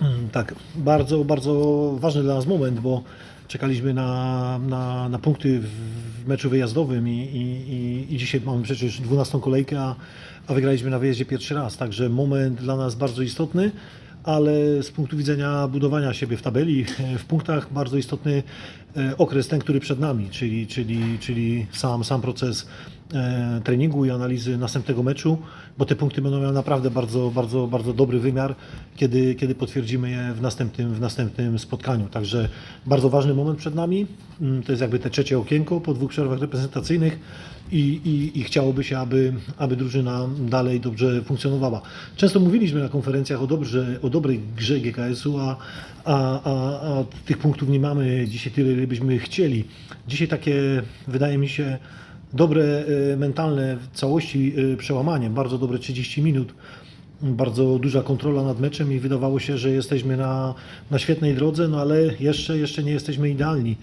Mm, Tak, bardzo, bardzo ważny dla nas moment, bo czekaliśmy na, na, na punkty w meczu wyjazdowym i, i, i dzisiaj mamy przecież 12 kolejkę, a, a wygraliśmy na wyjeździe pierwszy raz. Także moment dla nas bardzo istotny, ale z punktu widzenia budowania siebie w tabeli, w punktach bardzo istotny e, okres ten, który przed nami, czyli, czyli, czyli sam, sam proces e, treningu i analizy następnego meczu, bo te punkty będą miały naprawdę bardzo, bardzo, bardzo dobry wymiar, kiedy, kiedy potwierdzimy je w następnym, w następnym spotkaniu. Także bardzo ważny moment przed nami. Mm, To jest jakby te trzecie okienko po dwóch przerwach reprezentacyjnych i, i, i chciałoby się, aby, aby drużyna dalej dobrze funkcjonowała. Często mówiliśmy na konferencjach o, dobrze, o dobrej grze GKS-u, a, a, a, a tych punktów nie mamy dzisiaj tyle, ile byśmy chcieli. Dzisiaj takie, wydaje mi się, dobre e, mentalne w całości e, przełamanie, bardzo dobre 30 minut, bardzo duża kontrola nad meczem i wydawało się, że jesteśmy na, na świetnej drodze, no ale jeszcze, jeszcze nie jesteśmy idealni.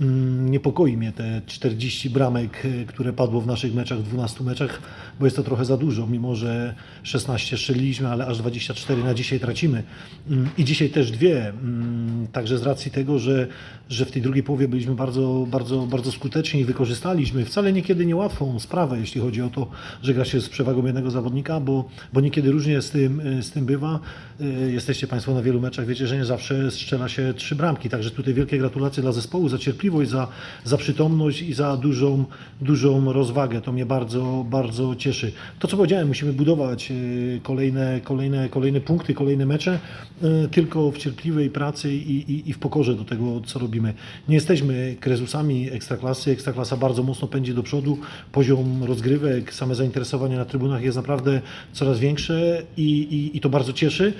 Mm, Niepokoi mnie te 40 bramek, e, które padło w naszych meczach, 12 meczach, bo jest to trochę za dużo, mimo że 16 strzeliliśmy, ale aż 24 na dzisiaj tracimy. Mm, I dzisiaj też dwie. Mm, Także z racji tego, że, że w tej drugiej połowie byliśmy bardzo, bardzo, bardzo skuteczni i wykorzystaliśmy wcale niekiedy niełatwą sprawę, jeśli chodzi o to, że gra się z przewagą jednego zawodnika, bo, bo niekiedy różnie z tym, e, z tym bywa. E, Jesteście Państwo na wielu meczach, wiecie, że nie zawsze strzela się trzy bramki, także tutaj wielkie gratulacje dla zespołu za cierpliwość, za, za przytomność i za dużą, dużą rozwagę. To mnie bardzo, bardzo cieszy. To, co powiedziałem, musimy budować e, kolejne, kolejne, kolejne punkty, kolejne mecze, e, tylko w cierpliwej pracy i, i, i w pokorze do tego, co robimy. Nie jesteśmy krezusami ekstraklasy. Ekstraklasa bardzo mocno pędzi do przodu. Poziom rozgrywek, same zainteresowanie na trybunach jest naprawdę coraz większe i, i, i to bardzo cieszy.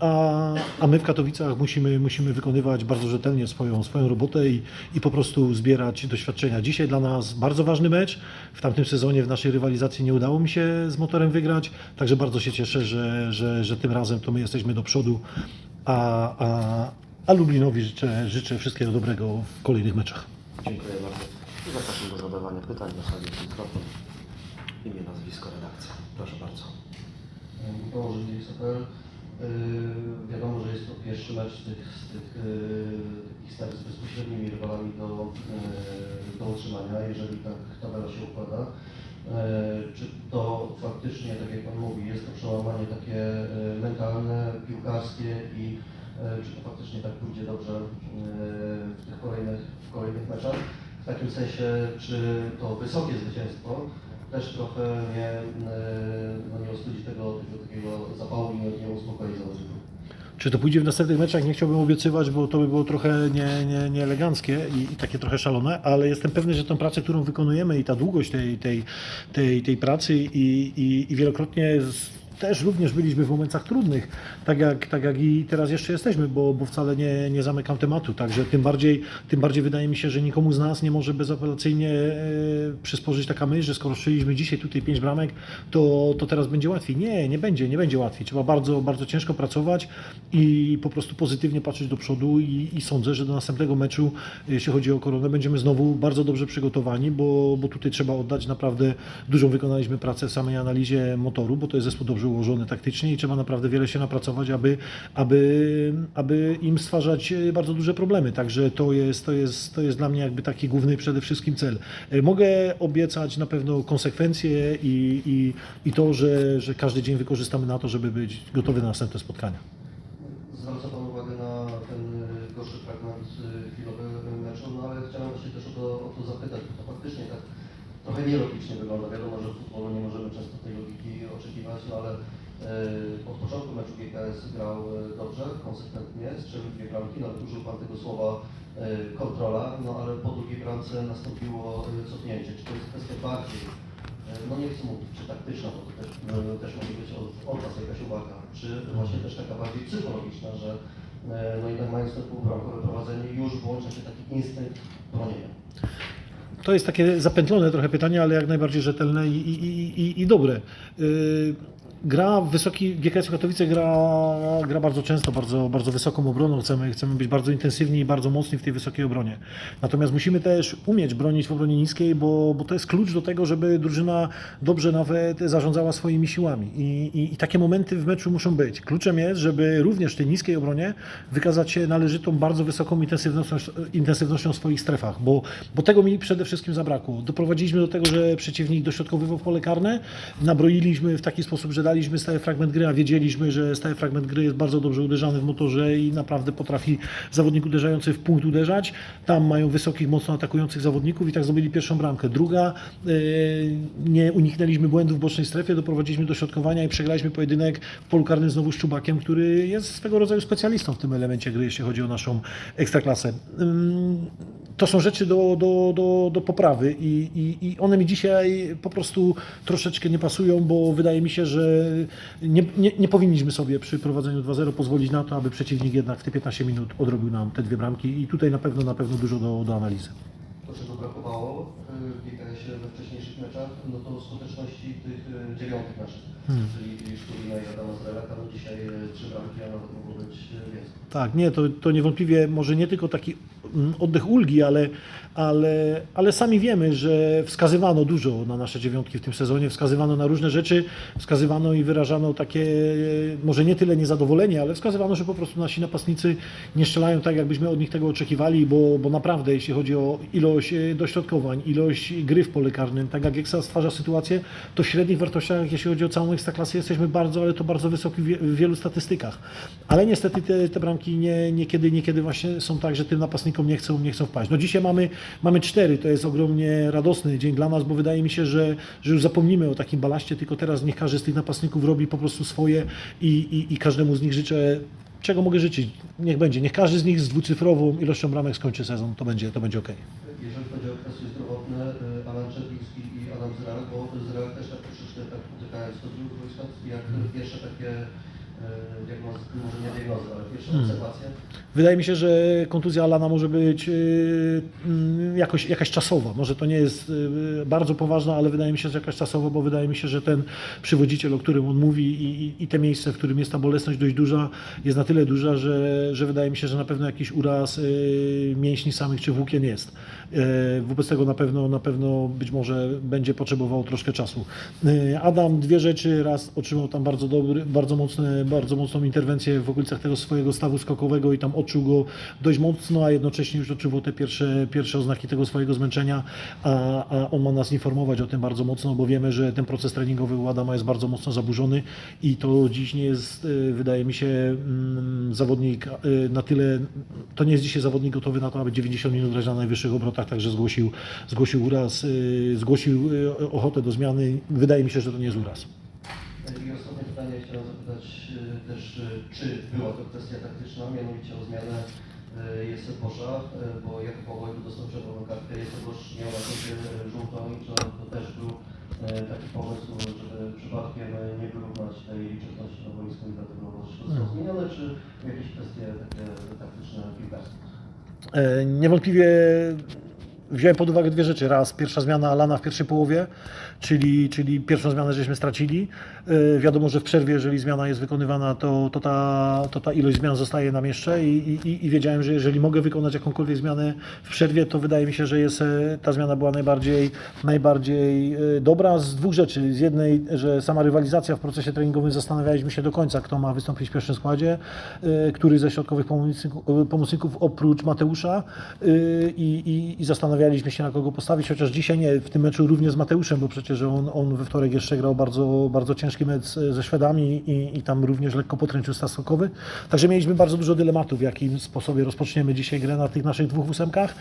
A, a my w Katowicach musimy, musimy wykonywać bardzo rzetelnie swoją, swoją robotę i, i po prostu zbierać doświadczenia. Dzisiaj dla nas bardzo ważny mecz. W tamtym sezonie w naszej rywalizacji nie udało mi się z motorem wygrać, także bardzo się cieszę, że, że, że tym razem to my jesteśmy do przodu, a, a, a Lublinowi życzę, życzę wszystkiego dobrego w kolejnych meczach. Dziękuję bardzo. I zapraszam do zadawania pytań na sali mikrofon. Imię, nazwisko, redakcja. Proszę bardzo. Michał Wiadomo, że jest to pierwszy mecz z tych, z tych yy, z bezpośrednimi rywalami do, yy, do utrzymania, jeżeli tak tabela się układa. Yy, Czy to faktycznie, tak jak Pan mówi, jest to przełamanie takie yy, mentalne, piłkarskie i yy, czy to faktycznie tak pójdzie dobrze yy, w tych kolejnych, w kolejnych meczach? W takim sensie, czy to wysokie zwycięstwo też trochę nie, e, no nie ostudzi tego, tego takiego zapału i nie, nie uspokoi. Czy to pójdzie w następnych meczach? Nie chciałbym obiecywać, bo to by było trochę nie, nie, nieeleganckie i, i takie trochę szalone, ale jestem pewny, że tą pracę, którą wykonujemy i ta długość tej, tej, tej, tej pracy i, i, i wielokrotnie też również byliśmy w momentach trudnych, tak jak, tak jak i teraz jeszcze jesteśmy, bo, bo wcale nie, nie zamykam tematu. Także tym bardziej, tym bardziej wydaje mi się, że nikomu z nas nie może bezapelacyjnie e, przysporzyć taka myśl, że skoro strzeliśmy dzisiaj tutaj pięć bramek, to, to teraz będzie łatwiej. Nie, nie będzie, nie będzie łatwiej. Trzeba bardzo, bardzo ciężko pracować i po prostu pozytywnie patrzeć do przodu i, i sądzę, że do następnego meczu, jeśli chodzi o koronę, będziemy znowu bardzo dobrze przygotowani, bo, bo tutaj trzeba oddać naprawdę dużą wykonaliśmy pracę w samej analizie motoru, bo to jest zespół dobrze ułożony taktycznie i trzeba naprawdę wiele się napracować, aby, aby, aby im stwarzać e, bardzo duże problemy. Także to jest, to, jest, to jest dla mnie jakby taki główny przede wszystkim cel. E, Mogę obiecać na pewno konsekwencje i, i, i to, że, że każdy dzień wykorzystamy na to, żeby być gotowy na następne spotkania. Trochę nielogicznie wygląda. Wiadomo, że w futbolu nie możemy często tej logiki oczekiwać, no ale y, od początku meczu GKS grał y, dobrze, konsekwentnie, strzelił dwie bramki, nawet użył Pan tego słowa y, kontrola, no ale po drugiej bramce nastąpiło cofnięcie. Czy to jest kwestia bardziej no nie chcę mówić, czy taktyczna, bo to też, no, też może być od, od Was jakaś uwaga, czy właśnie też taka bardziej psychologiczna, że e, no jednak mając to półbramkowe prowadzenie już włącza się taki instynkt bronienia. To jest takie zapętlone trochę pytanie, ale jak najbardziej rzetelne i, i, i, i, dobre. Gra w wysoki, GKS Katowice gra, gra bardzo często, bardzo, bardzo wysoką obroną. Chcemy, chcemy być bardzo intensywni i bardzo mocni w tej wysokiej obronie. Natomiast musimy też umieć bronić w obronie niskiej, bo, bo to jest klucz do tego, żeby drużyna dobrze nawet zarządzała swoimi siłami. I, i, I takie momenty w meczu muszą być. Kluczem jest, żeby również w tej niskiej obronie wykazać się należytą, bardzo wysoką intensywnością, intensywnością w swoich strefach, bo, bo tego mi przede wszystkim zabrakło. Doprowadziliśmy do tego, że przeciwnik dośrodkowywał pole karne, nabroiliśmy w taki sposób, że daliśmy stały fragment gry, a wiedzieliśmy, że stały fragment gry jest bardzo dobrze uderzany w motorze i naprawdę potrafi zawodnik uderzający w punkt uderzać. Tam mają wysokich, mocno atakujących zawodników i tak zdobyli pierwszą bramkę. Druga, yy, nie uniknęliśmy błędów w bocznej strefie, doprowadziliśmy do środkowania i przegraliśmy pojedynek w polu karnym znowu z Czubakiem, który jest swego rodzaju specjalistą w tym elemencie gry, jeśli chodzi o naszą ekstraklasę. To są rzeczy do, do, do, do poprawy i, i, i one mi dzisiaj po prostu troszeczkę nie pasują, bo wydaje mi się, że nie, nie, nie powinniśmy sobie przy prowadzeniu 2-0 pozwolić na to, aby przeciwnik jednak w te 15 minut odrobił nam te dwie bramki i tutaj na pewno na pewno dużo do, do analizy. To, czego brakowało y, w GKS-ie we wcześniejszych meczach, no to skuteczności tych y, dziewiątych naszych, Hmm. czyli Szturina i Adama Zrelaka, no dzisiaj y, trzy bramki, a nawet mogło być więcej. Tak, nie, to, to niewątpliwie może nie tylko taki oddech ulgi, ale, ale, ale sami wiemy, że wskazywano dużo na nasze dziewiątki w tym sezonie, wskazywano na różne rzeczy, wskazywano i wyrażano takie, e, może nie tyle niezadowolenie, ale wskazywano, że po prostu nasi napastnicy nie strzelają tak, jakbyśmy od nich tego oczekiwali, bo, bo naprawdę, jeśli chodzi o ilość e, dośrodkowań, ilość gry w pole karnym, tak jak Eksa stwarza sytuację, to w średnich wartościach, jeśli chodzi o całą ekstraklasę, jesteśmy bardzo, ale to bardzo wysoki w wielu statystykach. Ale niestety te, te bramki nie, niekiedy, niekiedy właśnie są tak, że tym napastnikom nie chcą, nie chcą wpaść. No dzisiaj mamy, mamy cztery, to jest ogromnie radosny dzień dla nas, bo wydaje mi się, że, że już zapomnimy o takim balaście, tylko teraz niech każdy z tych napastników robi po prostu swoje i, i, i każdemu z nich życzę czego mogę życzyć? Niech będzie. Niech każdy z nich z dwucyfrową ilością bramek skończy sezon. To będzie, to będzie ok. Jeżeli chodzi o kwestie zdrowotne, y, Alan Czerwiński i Adam Zrelak, bo Zrelak też tak troszeczkę tak dwóch wojska, jak pierwsze takie może nie diagnozy, ale pierwsze Hmm. obserwacje. Wydaje mi się, że kontuzja Alana może być yy, mm, jakoś, jakaś czasowa. Może to nie jest yy, bardzo poważna, ale wydaje mi się, że jakaś czasowa, bo wydaje mi się, że ten przywodziciel, o którym on mówi i, i, i te miejsce, w którym jest ta bolesność dość duża, jest na tyle duża, że, że wydaje mi się, że na pewno jakiś uraz yy, mięśni samych czy włókien jest. Wobec tego na pewno, na pewno być może będzie potrzebował troszkę czasu. Adam dwie rzeczy, raz otrzymał tam bardzo dobry, bardzo mocne, bardzo mocną interwencję w okolicach tego swojego stawu skokowego i tam odczuł go dość mocno, a jednocześnie już odczuwał te pierwsze, pierwsze oznaki tego swojego zmęczenia, a, a on ma nas informować o tym bardzo mocno, bo wiemy, że ten proces treningowy u Adama jest bardzo mocno zaburzony i to dziś nie jest, y, wydaje mi się, mm, zawodnik y, na tyle, to nie jest dzisiaj zawodnik gotowy na to, aby 90 minut grać na najwyższych obrotach, także zgłosił, zgłosił uraz, y, zgłosił ochotę do zmiany. Wydaje mi się, że to nie jest uraz. I ostatnie pytanie chciałem zapytać y, też, y, czy była to kwestia taktyczna, mianowicie o zmianę Jesse Boscha, y, bo jak Paweł dostał czerwoną kartkę, Jesse Bosch miał na sobie żółtą i to, to też był taki pomysł, żeby przypadkiem nie wyrównać tej liczebności na boisku i dlatego zostało zmienione, czy jakieś kwestie takie taktyczne piłkarskie? E, Niewątpliwie wziąłem pod uwagę dwie rzeczy. Raz, pierwsza zmiana Alana w pierwszej połowie, czyli, czyli pierwszą zmianę żeśmy stracili. E, Wiadomo, że w przerwie, jeżeli zmiana jest wykonywana, to, to, ta, to ta ilość zmian zostaje nam jeszcze i, i, i wiedziałem, że jeżeli mogę wykonać jakąkolwiek zmianę w przerwie, to wydaje mi się, że jest, e, ta zmiana była najbardziej, najbardziej e, dobra z dwóch rzeczy. Z jednej, że sama rywalizacja w procesie treningowym zastanawialiśmy się do końca, kto ma wystąpić w pierwszym składzie, e, który ze środkowych pomocników, pomocników oprócz Mateusza e, i, i, i zastanawialiśmy się na kogo postawić, chociaż dzisiaj nie, w tym meczu również z Mateuszem, bo przecież on, on we wtorek jeszcze grał bardzo, bardzo ciężki mecz e, ze Szwedami i, i tam również lekko potręczył stas skokowy. Także mieliśmy bardzo dużo dylematów, w jakim sposobie rozpoczniemy dzisiaj grę na tych naszych dwóch ósemkach.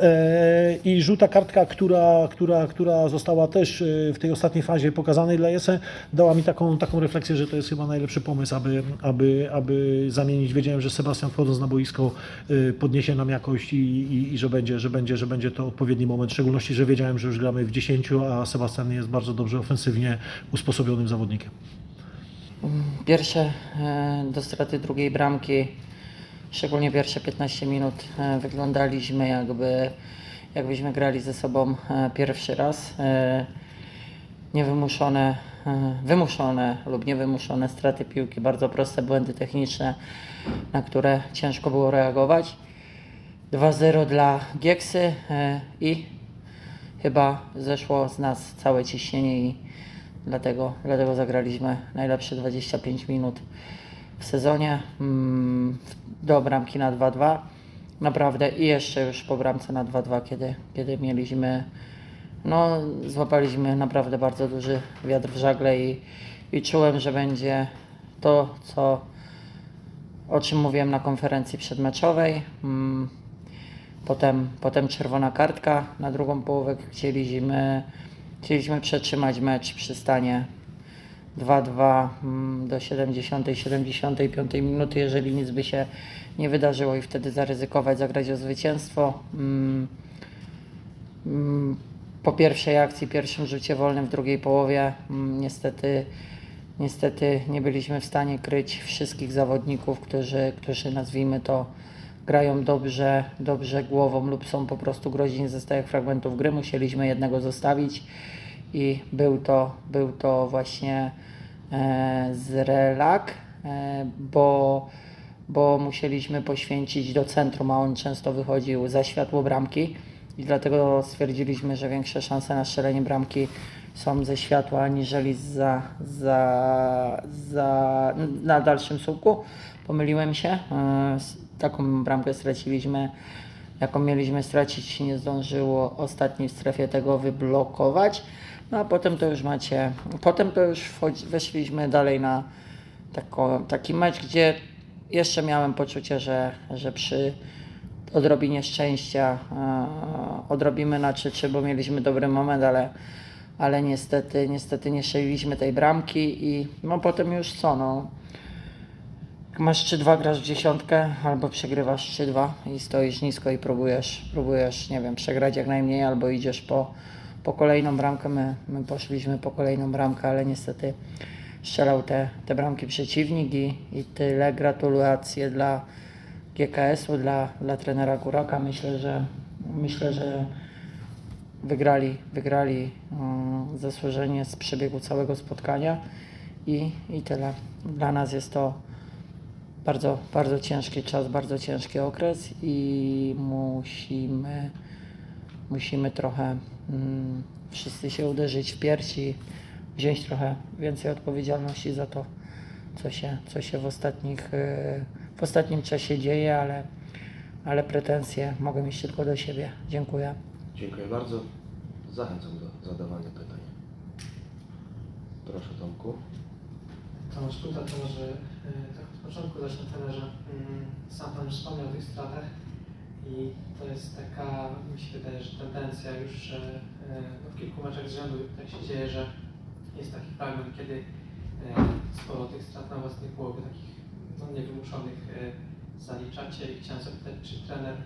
E, I żółta kartka, która, która, która została też e, w tej ostatniej fazie pokazanej dla Jese, dała mi taką, taką refleksję, że to jest chyba najlepszy pomysł, aby, aby, aby zamienić. Wiedziałem, że Sebastian wchodząc na boisko podniesie nam jakość i, i, i że, będzie, że, będzie, że będzie to odpowiedni moment. W szczególności, że wiedziałem, że już gramy w 10, a Sebastian jest bardzo dobrze ofensywnie usposobionym zawodnikiem. Pierwsze e, do straty drugiej bramki, szczególnie pierwsze 15 minut, e, wyglądaliśmy jakby, jakbyśmy grali ze sobą e, pierwszy raz. Niewymuszone, wymuszone lub niewymuszone straty piłki, bardzo proste błędy techniczne, na które ciężko było reagować. 2-0 dla Gieksy e, i chyba zeszło z nas całe ciśnienie i dlatego, dlatego zagraliśmy najlepsze 25 minut w sezonie mm, do bramki na 2-2. Naprawdę i jeszcze już po bramce na 2-2, kiedy, kiedy mieliśmy, no złapaliśmy naprawdę bardzo duży wiatr w żagle i, i czułem, że będzie to, co o czym mówiłem na konferencji przedmeczowej. Potem, potem czerwona kartka na drugą połowę. Chcieliśmy, chcieliśmy przetrzymać mecz przy stanie 2-2 mm, do 70-75 minuty, jeżeli nic by się nie wydarzyło i wtedy zaryzykować, zagrać o zwycięstwo. Mm, mm, Po pierwszej akcji, pierwszym rzucie wolnym w drugiej połowie niestety, niestety nie byliśmy w stanie kryć wszystkich zawodników, którzy, którzy nazwijmy to grają dobrze, dobrze głową lub są po prostu groźni ze stałych fragmentów gry. Musieliśmy jednego zostawić i był to, był to właśnie e, Zrelak, e, bo, bo musieliśmy poświęcić do centrum, a on często wychodził za światło bramki i dlatego stwierdziliśmy, że większe szanse na strzelenie bramki są ze światła aniżeli za, za, za, na dalszym słupku. Pomyliłem się. Taką bramkę straciliśmy, jaką mieliśmy stracić, nie zdążyło ostatniej w strefie tego wyblokować. No a potem to już macie, potem to już wchodzi, weszliśmy dalej na tako, taki mecz, gdzie jeszcze miałem poczucie, że, że przy odrobinie szczęścia e, odrobimy na 3-3, bo mieliśmy dobry moment, ale, ale niestety, niestety nie strzeliliśmy tej bramki i no potem już co, no masz 3-2, grasz w dziesiątkę, albo przegrywasz 3-2 i stoisz nisko i próbujesz, próbujesz, nie wiem, przegrać jak najmniej, albo idziesz po, po kolejną bramkę. My, my poszliśmy po kolejną bramkę, ale niestety strzelał te, te bramki przeciwnik i, i tyle. Gratulacje dla GKS-u, dla, dla trenera Kuraka. Myślę, że myślę, że wygrali, wygrali um, zasłużenie z przebiegu całego spotkania i, i tyle. Dla nas jest to bardzo, bardzo ciężki czas, bardzo ciężki okres i musimy, musimy trochę mm, wszyscy się uderzyć w piersi, wziąć trochę więcej odpowiedzialności za to, co się, co się w, ostatnich, y, w ostatnim czasie dzieje, ale, ale pretensje mogę mieć tylko do siebie. Dziękuję. Dziękuję bardzo. Zachęcam do zadawania pytań. Proszę Tomku. Tomasz Kuta, to może y, tak początku zacznę trenerze. Mm, Sam Pan już wspomniał o tych stratach i to jest taka, mi się wydaje, że tendencja już, że no, w kilku meczach z rzędu tak się dzieje, że jest taki fragment, kiedy y, sporo tych strat na własnej połowie, takich no, niewymuszonych y, zaliczacie i chciałem zapytać, czy trener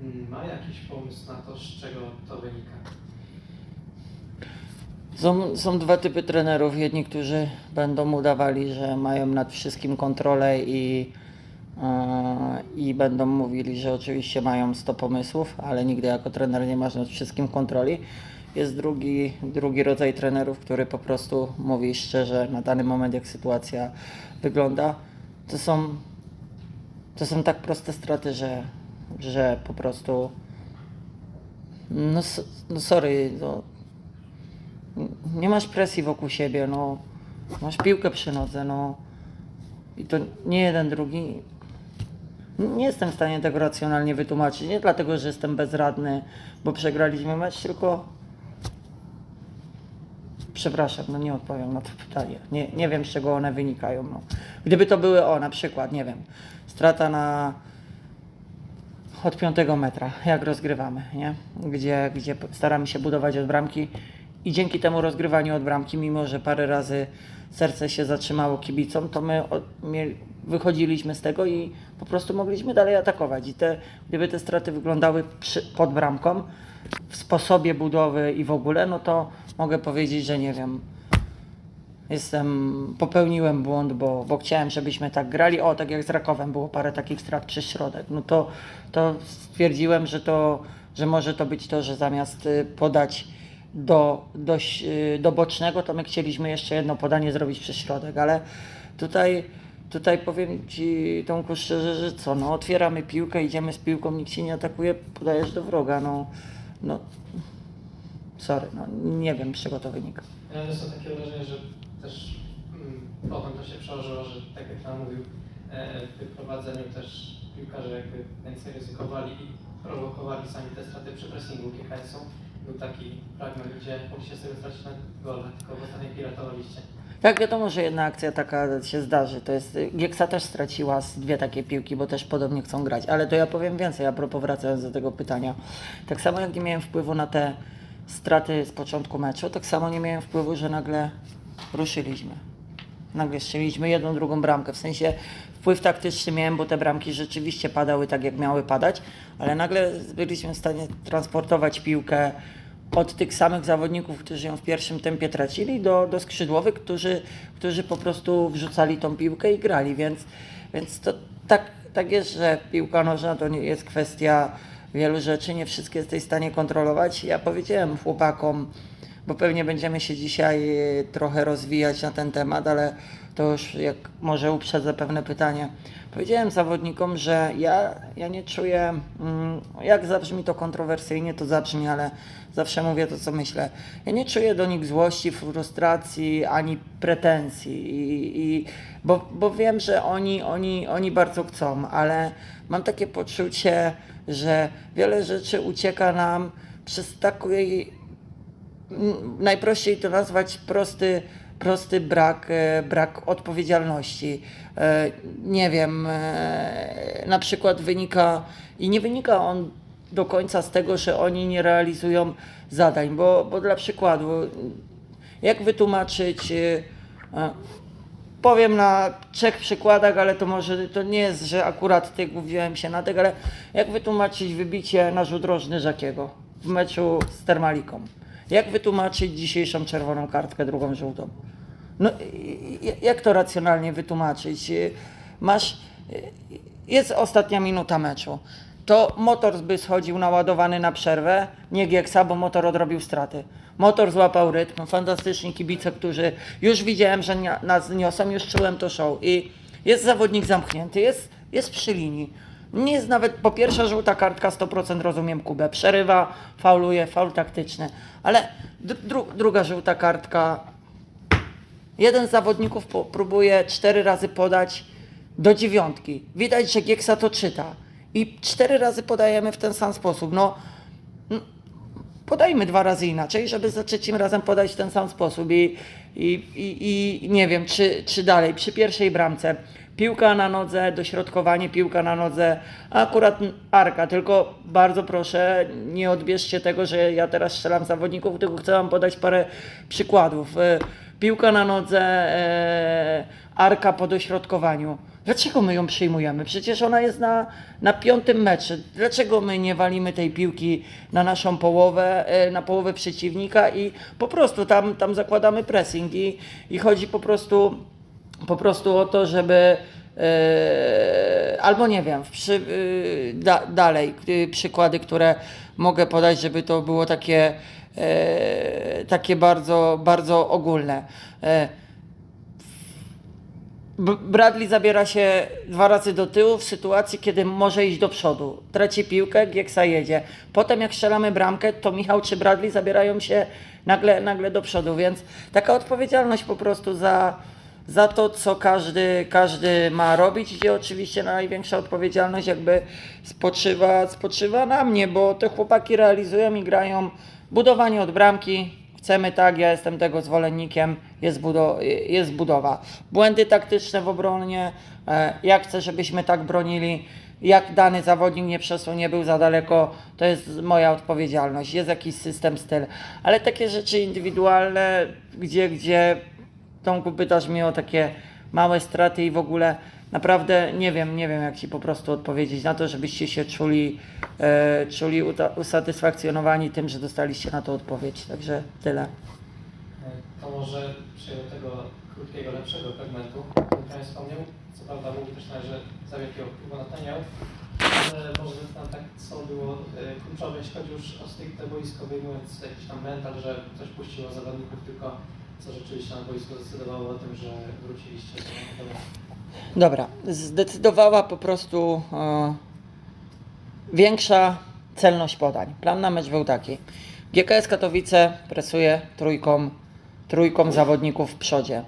mm, ma jakiś pomysł na to, z czego to wynika? Są, są dwa typy trenerów. Jedni, którzy będą udawali, że mają nad wszystkim kontrolę i, e, i będą mówili, że oczywiście mają 100 pomysłów, ale nigdy jako trener nie masz nad wszystkim kontroli. Jest drugi, drugi rodzaj trenerów, który po prostu mówi szczerze na dany moment, jak sytuacja wygląda. To są, to są tak proste straty, że, że po prostu. No, no sorry, no, nie masz presji wokół siebie, no. Masz piłkę przy nodze, no. I to nie jeden, drugi. Nie jestem w stanie tego racjonalnie wytłumaczyć. Nie dlatego, że jestem bezradny, bo przegraliśmy mecz, tylko. Przepraszam, no nie odpowiem na to pytanie. Nie, nie wiem, z czego one wynikają. No. Gdyby to były, o, na przykład, nie wiem, strata na od piątego metra, jak rozgrywamy, nie? Gdzie, gdzie staramy się budować od bramki i dzięki temu rozgrywaniu od bramki, mimo że parę razy serce się zatrzymało kibicom, to my wychodziliśmy z tego i po prostu mogliśmy dalej atakować. I te, gdyby te straty wyglądały przy, pod bramką, w sposobie budowy i w ogóle, no to mogę powiedzieć, że nie wiem, Jestem, popełniłem błąd, bo, bo chciałem, żebyśmy tak grali. O, tak jak z Rakowem było parę takich strat przez środek. No to, to stwierdziłem, że to, że może to być to, że zamiast y, podać do, do, y, do bocznego, to my chcieliśmy jeszcze jedno podanie zrobić przez środek, ale tutaj, tutaj powiem Ci Tomku szczerze, że co, no otwieramy piłkę, idziemy z piłką, nikt się nie atakuje, podajesz do wroga, no, no sorry, no nie wiem z czego to wynika. Ja mam takie wrażenie, że też mm, potem to się przełożyło, że tak jak Pan mówił, e, w wyprowadzeniu też piłkarze jakby więcej ryzykowali i prowokowali sami te straty przy pressingu kiekańcą. Był taki fragment, gdzie mogliście sobie stracić na gole, tylko w ostatniej chwili ratowaliście. Tak, wiadomo, że jedna akcja taka się zdarzy. To jest, Gieksa też straciła z dwie takie piłki, bo też podobnie chcą grać. Ale to ja powiem więcej, a propos wracając do tego pytania. Tak samo jak nie miałem wpływu na te straty z początku meczu, tak samo nie miałem wpływu, że nagle ruszyliśmy. Nagle strzeliliśmy jedną, drugą bramkę. W sensie wpływ taktyczny miałem, bo te bramki rzeczywiście padały tak, jak miały padać, ale nagle byliśmy w stanie transportować piłkę od tych samych zawodników, którzy ją w pierwszym tempie tracili, do, do skrzydłowych, którzy, którzy po prostu wrzucali tą piłkę i grali, więc, więc to tak, tak jest, że piłka nożna to nie jest kwestia wielu rzeczy, nie wszystkie jesteś w stanie kontrolować. Ja powiedziałem chłopakom, bo pewnie będziemy się dzisiaj trochę rozwijać na ten temat, ale to już jak może uprzedzę pewne pytanie. Powiedziałem zawodnikom, że ja, ja nie czuję, mm, jak zabrzmi to kontrowersyjnie, to zabrzmi, ale zawsze mówię to, co myślę. Ja nie czuję do nich złości, frustracji ani pretensji, i, i, bo, bo wiem, że oni, oni, oni bardzo chcą, ale mam takie poczucie, że wiele rzeczy ucieka nam przez taki m, najprościej to nazwać prosty, prosty brak, e, brak odpowiedzialności. E, Nie wiem, e, na przykład wynika, i nie wynika on do końca z tego, że oni nie realizują zadań, bo, bo dla przykładu, jak wytłumaczyć, powiem na trzech przykładach, ale to może to nie jest, że akurat ty wziąłem się na tego, ale jak wytłumaczyć wybicie na rzut rożny Żakiego w meczu z Termaliką? Jak wytłumaczyć dzisiejszą czerwoną kartkę, drugą żółtą? No, jak to racjonalnie wytłumaczyć? Y, Masz, y, jest ostatnia minuta meczu. To motor by schodził naładowany na przerwę, nie Gieksa, bo motor odrobił straty. Motor złapał rytm, fantastyczni kibice, którzy już widziałem, że nas niosą, już czułem to show. I jest zawodnik zamknięty, jest, jest przy linii. Nie jest nawet, po pierwsze żółta kartka, 100% rozumiem Kubę, przerywa, fauluje, faul taktyczny, ale dru, druga żółta kartka, Jeden z zawodników próbuje cztery razy podać do dziewiątki. Widać, że Gieksa to czyta. I cztery razy podajemy w ten sam sposób. No, mm, podajmy dwa razy inaczej, żeby za trzecim razem podać w ten sam sposób. I, i, i, i nie wiem, czy, czy dalej, przy pierwszej bramce. Piłka na nodze, dośrodkowanie, piłka na nodze, akurat Arka, tylko bardzo proszę, nie odbierzcie tego, że ja teraz strzelam zawodników, tylko chcę Wam podać parę przykładów. E, Piłka na nodze, e, Arka po dośrodkowaniu. Dlaczego my ją przyjmujemy? Przecież ona jest na, na piątym meczu. Dlaczego my nie walimy tej piłki na naszą połowę, e, na połowę przeciwnika i po prostu tam, tam zakładamy pressing i, i chodzi po prostu, po prostu o to, żeby e, albo nie wiem, przy, y, da, dalej y, przykłady, które mogę podać, żeby to było takie, e, takie bardzo, bardzo ogólne. E, Bradley zabiera się dwa razy do tyłu w sytuacji, kiedy może iść do przodu. Traci piłkę, Gieksa jedzie. Potem jak strzelamy bramkę, to Michał czy Bradley zabierają się nagle, nagle do przodu, więc taka odpowiedzialność po prostu za, za to, co każdy, każdy ma robić, gdzie oczywiście największa odpowiedzialność jakby spoczywa, spoczywa na mnie, bo te chłopaki realizują i grają budowanie od bramki, Chcemy tak, ja jestem tego zwolennikiem, jest, budo- jest budowa. Błędy taktyczne w obronie, e, jak chcę, żebyśmy tak bronili, jak dany zawodnik nie przesunie, był za daleko, to jest moja odpowiedzialność. Jest jakiś system, styl, ale takie rzeczy indywidualne, gdzie, gdzie Tomku pytasz mnie o takie małe straty i w ogóle naprawdę nie wiem, nie wiem jak Ci po prostu odpowiedzieć na to, żebyście się czuli, e, czuli usatysfakcjonowani tym, że dostaliście na to odpowiedź. Także tyle. To może przyjął tego krótkiego, lepszego fragmentu, o którym Pan wspomniał. Co prawda mówił też nawet, że za wielkiego wpływu na to nie miał. że może tam tak co było e, kluczowe, jeśli chodzi już o stricte boisko, wyjmując jakiś tam mental, że coś puściło zawodników, tylko co rzeczywiście na boisku zdecydowało o tym, że wróciliście do do Dobra, zdecydowała po prostu e, większa celność podań. Plan na mecz był taki. GKS Katowice presuje trójką, trójką zawodników w przodzie.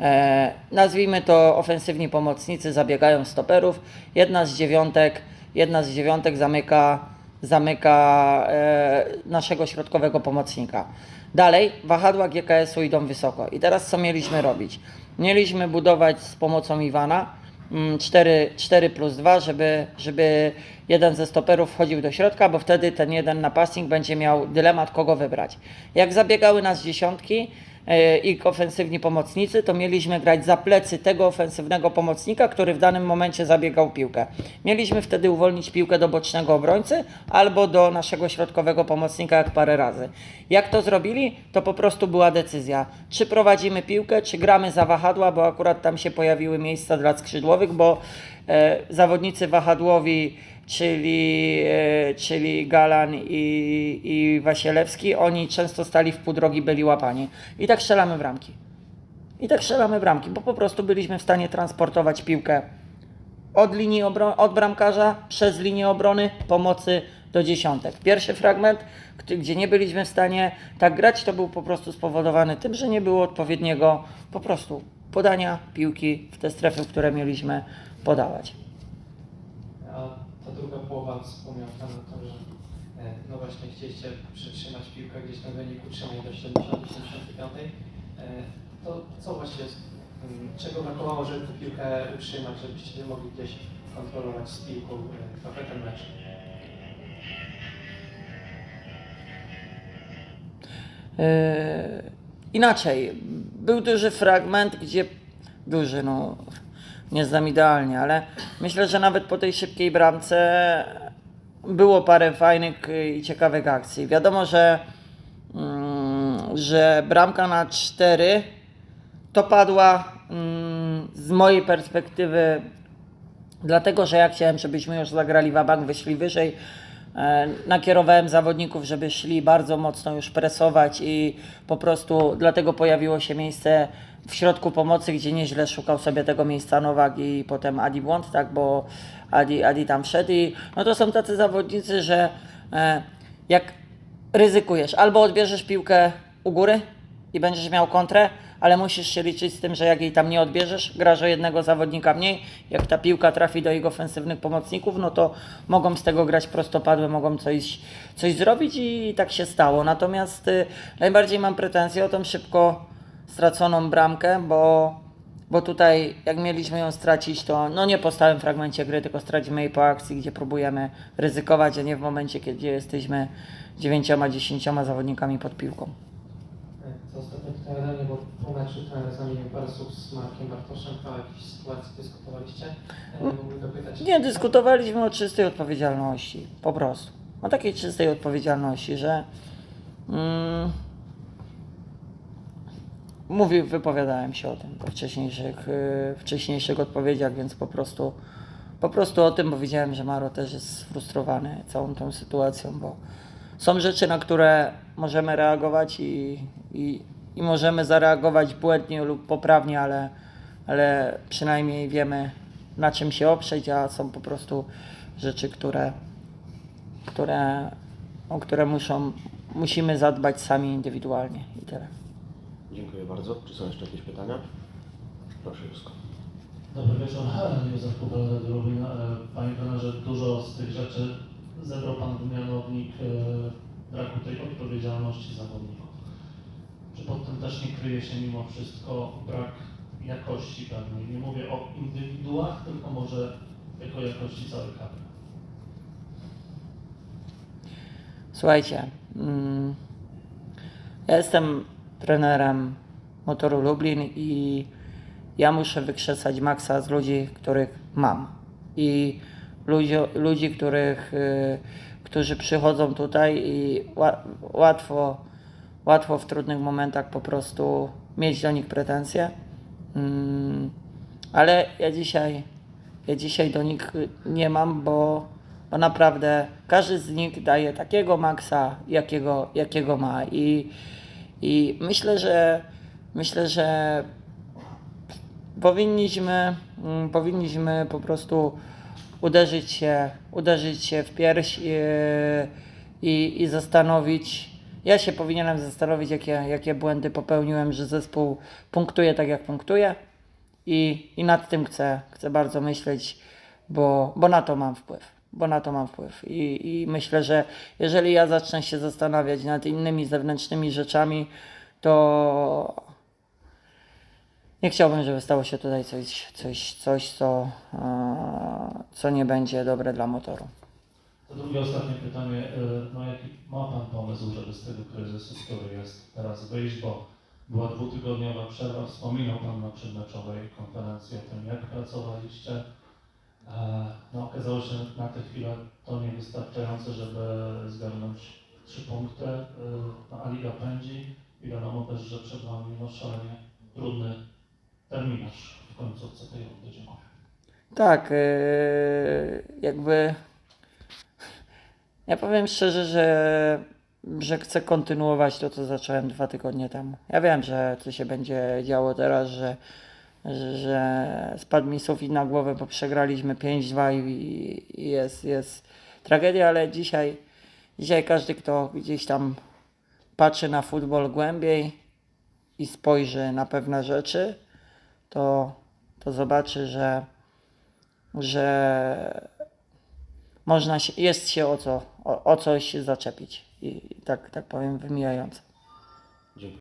E, nazwijmy to ofensywni pomocnicy, zabiegają stoperów. Jedna z dziewiątek, jedna z dziewiątek zamyka, zamyka e, naszego środkowego pomocnika. Dalej, wahadła GKS-u idą wysoko. I teraz co mieliśmy robić? Mieliśmy budować z pomocą Iwana mm, 4, 4 plus 2, żeby, żeby jeden ze stoperów wchodził do środka, bo wtedy ten jeden napastnik będzie miał dylemat, kogo wybrać. Jak zabiegały nas dziesiątki e, i ofensywni pomocnicy, to mieliśmy grać za plecy tego ofensywnego pomocnika, który w danym momencie zabiegał piłkę. Mieliśmy wtedy uwolnić piłkę do bocznego obrońcy albo do naszego środkowego pomocnika, jak parę razy. Jak to zrobili, to po prostu była decyzja, czy prowadzimy piłkę, czy gramy za wahadła, bo akurat tam się pojawiły miejsca dla skrzydłowych, bo e, zawodnicy wahadłowi, czyli, e, czyli Galan i, i Wasielewski, oni często stali w pół drogi, byli łapani. I tak strzelamy bramki. I tak strzelamy bramki, bo po prostu byliśmy w stanie transportować piłkę od linii obro- od bramkarza przez linię obrony pomocy do dziesiątek. Pierwszy fragment, gdzie nie byliśmy w stanie tak grać, to był po prostu spowodowany tym, że nie było odpowiedniego po prostu podania piłki w te strefy, w które mieliśmy podawać. Druga połowa wspomniał Pan o tym, że e, no właśnie chcieliście przytrzymać piłkę gdzieś na wyniku trzymaj do 70-75. E, To co właściwie, mm, czego brakowało, żeby tę piłkę utrzymać, żebyście mogli gdzieś kontrolować z piłką e, trochę ten mecz? Inaczej, był duży fragment, gdzie duży, no nie znam idealnie, ale myślę, że nawet po tej szybkiej bramce było parę fajnych i ciekawych akcji. Wiadomo, że, mm, że bramka na 4 to padła mm, z mojej perspektywy Dlatego, że ja chciałem, żebyśmy już zagrali wabank, wyszli wyżej. E, Nakierowałem zawodników, żeby szli bardzo mocno już presować i po prostu dlatego pojawiło się miejsce w środku pomocy, gdzie nieźle szukał sobie tego miejsca Nowak i potem Adi Błąd, tak, bo Adi, Adi tam wszedł i no to są tacy zawodnicy, że e, jak ryzykujesz, albo odbierzesz piłkę u góry i będziesz miał kontrę, ale musisz się liczyć z tym, że jak jej tam nie odbierzesz, grasz o jednego zawodnika mniej. Jak ta piłka trafi do ich ofensywnych pomocników, no to mogą z tego grać prostopadłe, mogą coś, coś zrobić i tak się stało. Natomiast y, najbardziej mam pretensje o tą szybko straconą bramkę, bo, bo tutaj jak mieliśmy ją stracić, to no nie po stałym fragmencie gry, tylko stracimy jej po akcji, gdzie próbujemy ryzykować, a nie w momencie, kiedy jesteśmy dziewięcioma, dziesięcioma zawodnikami pod piłką. E, To ostatnie pytanie mnie, bo po meczu trener zamienił parę słów z Markiem Bartoszem, o jakiejś sytuacji dyskutowaliście. E, dopytać. Nie, dyskutowaliśmy o czystej odpowiedzialności, po prostu. O takiej czystej odpowiedzialności, że mm, mówił, wypowiadałem się o tym we wcześniejszych, y, wcześniejszych odpowiedziach, więc po prostu, po prostu o tym, bo widziałem, że Maro też jest sfrustrowany całą tą sytuacją, bo są rzeczy, na które możemy reagować i, i, i możemy zareagować błędnie lub poprawnie, ale, ale przynajmniej wiemy na czym się oprzeć, a są po prostu rzeczy, które, które, o które muszą, musimy zadbać sami indywidualnie i tyle. Dziękuję bardzo. Czy są jeszcze jakieś pytania? Proszę Józko. Dobry wieczór, Józef Kubel, Lublin. E, Panie trenerze, dużo z tych rzeczy zebrał Pan w mianownik e, braku tej odpowiedzialności zawodników. Czy pod tym też nie kryje się mimo wszystko brak jakości pewnej? Nie mówię o indywiduach, tylko może jako jakości całej kadry. Słuchajcie, mm, ja jestem trenerem motoru Lublin i ja muszę wykrzesać maksa z ludzi, których mam. I ludzi, ludzi których, y, którzy przychodzą tutaj i ła, łatwo, łatwo w trudnych momentach po prostu mieć do nich pretensje. Mm, ale ja dzisiaj, ja dzisiaj do nich nie mam, bo bo naprawdę każdy z nich daje takiego maksa, jakiego, jakiego ma i, i myślę, że myślę, że powinniśmy, mm, powinniśmy po prostu uderzyć się, uderzyć się w pierś i, i, i zastanowić. Ja się powinienem zastanowić, jakie, jakie błędy popełniłem, że zespół punktuje tak, jak punktuje. I, i nad tym chcę, chcę bardzo myśleć, bo, bo na to mam wpływ. Bo na to mam wpływ. I, I myślę, że jeżeli ja zacznę się zastanawiać nad innymi zewnętrznymi rzeczami, to nie chciałbym, żeby stało się tutaj coś, coś, coś co, e, co nie będzie dobre dla motoru. To drugie, ostatnie pytanie. e, No jaki ma Pan pomysł, żeby z tego kryzysu, który jest teraz wyjść, bo była dwutygodniowa przerwa, wspominał Pan na przedmeczowej konferencji o tym, jak pracowaliście. No okazało się na tę chwilę to niewystarczające, żeby zgarnąć trzy punkty, e, no, a liga pędzi i wiadomo też, że przed Wami no, szalenie trudny terminarz w końcówce tej rundy. Dziękuję. Tak, e, jakby. Ja powiem szczerze, że, że chcę kontynuować to, co zacząłem dwa tygodnie temu. Ja wiem, że co się będzie działo teraz, że, że spadł mi sufit na głowę, bo przegraliśmy 5-2 i, jest, jest tragedia, ale dzisiaj, dzisiaj każdy, kto gdzieś tam patrzy na futbol głębiej i spojrzy na pewne rzeczy, to, to zobaczy, że że można się, jest się o co, o, o coś zaczepić. I, i tak, tak powiem, wymijająco.